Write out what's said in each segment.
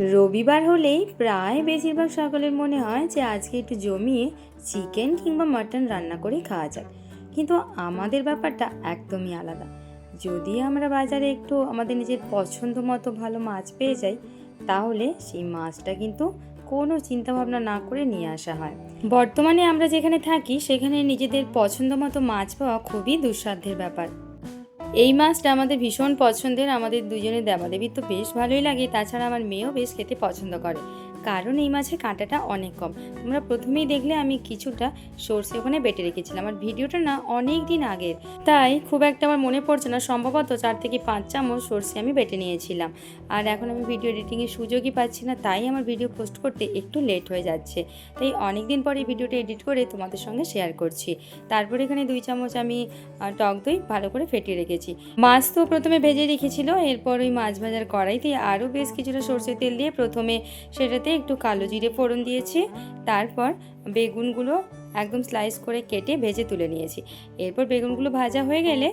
রবিবার হলেই প্রায় বেশিরভাগ সকলের মনে হয় যে আজকে একটু জমিয়ে চিকেন কিংবা মাটন রান্না করে খাওয়া যাক। কিন্তু আমাদের ব্যাপারটা একদমই আলাদা। যদি আমরা বাজারে একটু আমাদের নিজের পছন্দ মতো ভালো মাছ পেয়ে যাই, তাহলে সেই মাছটা কিন্তু কোনো চিন্তাভাবনা না করে নিয়ে আসা হয়। বর্তমানে আমরা যেখানে থাকি, সেখানে নিজেদের পছন্দ মতো মাছ পাওয়া খুবই দুঃসাধ্যের ব্যাপার। এই মাছটা আমাদের ভীষণ পছন্দের, আমাদের দুজনের দেবাদেবীর তো বেশ ভালোই লাগে। তাছাড়া আমার মেয়েও বেশ খেতে পছন্দ করে। কারণ এই মাছের কাঁটাটা অনেক কম। তোমরা প্রথমেই দেখলে আমি কিছুটা সর্ষে ওখানে বেটে রেখেছিলাম। আর ভিডিওটা না অনেক দিন আগের। তাই খুব একটা আমার মনে পড়ছে না। সম্ভবত চার থেকে পাঁচ চামচ সর্ষে আমি বেটে নিয়েছিলাম। আর এখন আমি ভিডিও এডিটিংয়ের সুযোগই পাচ্ছি না। তাই আমার ভিডিও পোস্ট করতে একটু লেট হয়ে যাচ্ছে। তাই অনেক দিন পরে ভিডিওটা এডিট করে তোমাদের সঙ্গে শেয়ার করছি। তারপর এখানে দুই চামচ আমি টক দই ভালো করে ফেটিয়ে রেখেছি। মাছ তো প্রথমে ভেজে রেখেছিল। এরপর ওই মাছ ভাজার কড়াইতে আরও বেশ কিছুটা সর্ষের তেল দিয়ে প্রথমে সেটাতে একটু কালো জিরে ফোড়ন দিয়েছি, তারপর বেগুনগুলো একদম স্লাইস করে কেটে ভেজে তুলে নিয়েছি। এরপর বেগুনগুলো ভাজা হয়ে গেলে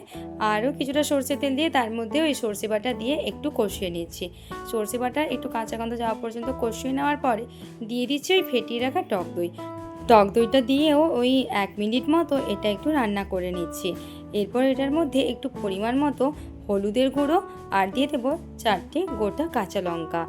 আরও কিছুটা সর্ষের তেল দিয়ে তার মধ্যে ওই সর্ষে বাটা দিয়ে একটু কষিয়ে নিচ্ছি। সর্ষে বাটা একটু কাঁচা গন্ধ যাওয়া পর্যন্ত কষিয়ে নেওয়ার পরে দিয়ে দিচ্ছি ওই ফেটিয়ে রাখা টক দই। টক দইটা দিয়েও ওই এক মিনিট মতো এটা একটু রান্না করে নিচ্ছি। এরপর এটার মধ্যে একটু পরিমাণ মতো হলুদের গুঁড়ো আর দিয়ে দেবো চারটে গোটা কাঁচা লঙ্কা।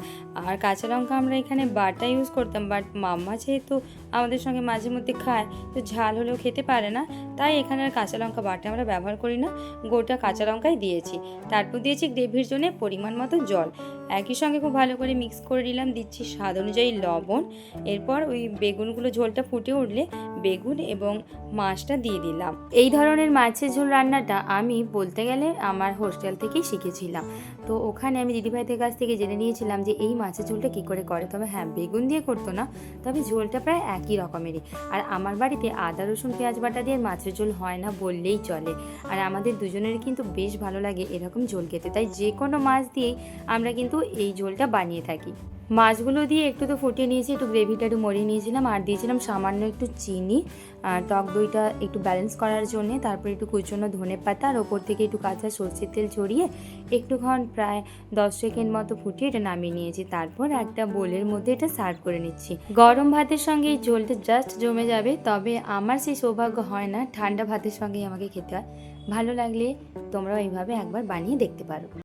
আর কাঁচা লঙ্কা আমরা এখানে বাটা ইউজ করতাম বাট মাম্মা যেহেতু আমাদের সঙ্গে মাঝে মধ্যে খায়, তো ঝাল হলেও খেতে পারে না, তাই এখানে আর কাঁচা লঙ্কা বাটা আমরা ব্যবহার করি না। গোটা কাঁচা লঙ্কাই দিয়েছি। তারপর দিয়েছি গ্রেভির জন্য পরিমাণ মতো জল। একই সঙ্গে খুব ভালো করে মিক্স করে নিলাম, দিচ্ছি স্বাদ অনুযায়ী লবণ। এরপর ওই বেগুনগুলো ঝোলটা ফুটে উঠলে বেগুন এবং মাছটা দিয়ে দিলাম। এই ধরনের মাছের ঝোল রান্নাটা আমি বলতে গেলে আমার হোস্টেল থেকেই শিখেছিলাম। তো ওখানে আমি দিদিভাইদের কাছ থেকে জেনে নিয়েছিলাম যে এই মাছের ঝোলটা কী করে করে। তবে হ্যাঁ বেগুন দিয়ে করতো না, তবে ঝোলটা প্রায় একই রকমেরই। আর আমার বাড়িতে আদা, রসুন, পেঁয়াজ বাটা দিয়ে মাছের ঝোল হয় না বললেই চলে। আর আমাদের দুজনের কিন্তু বেশ ভালো লাগে এরকম ঝোল খেতে। তাই যে কোনো মাছ দিয়েই আমরা কিন্তু এই ঝোলটা বানিয়ে থাকি। মাছগুলো দিয়ে একটু তো ফুটিয়ে নিয়েছি, একটু গ্রেভিটা একটু মরিয়ে নিয়েছিলাম আর দিয়েছিলাম সামান্য একটু চিনি, আর টক দইটা একটু ব্যালেন্স করার জন্য, তারপর একটু কুচনো ধনে পাতা আর ওপর থেকে একটু কাঁচা সর্ষের তেল ছড়িয়ে একটুক্ষণ প্রায় দশ সেকেন্ড মতো ফুটিয়ে এটা নামিয়ে নিয়েছি। তারপর একটা বোলের মধ্যে এটা সার্ভ করে নিচ্ছি। গরম ভাতের সঙ্গে এই ঝোলটা জাস্ট জমে যাবে, তবে আমার সেই সৌভাগ্য হয় না, ঠান্ডা ভাতের সঙ্গেই আমাকে খেতে হয়। ভালো লাগলে তোমরাও এইভাবে একবার বানিয়ে দেখতে পারো।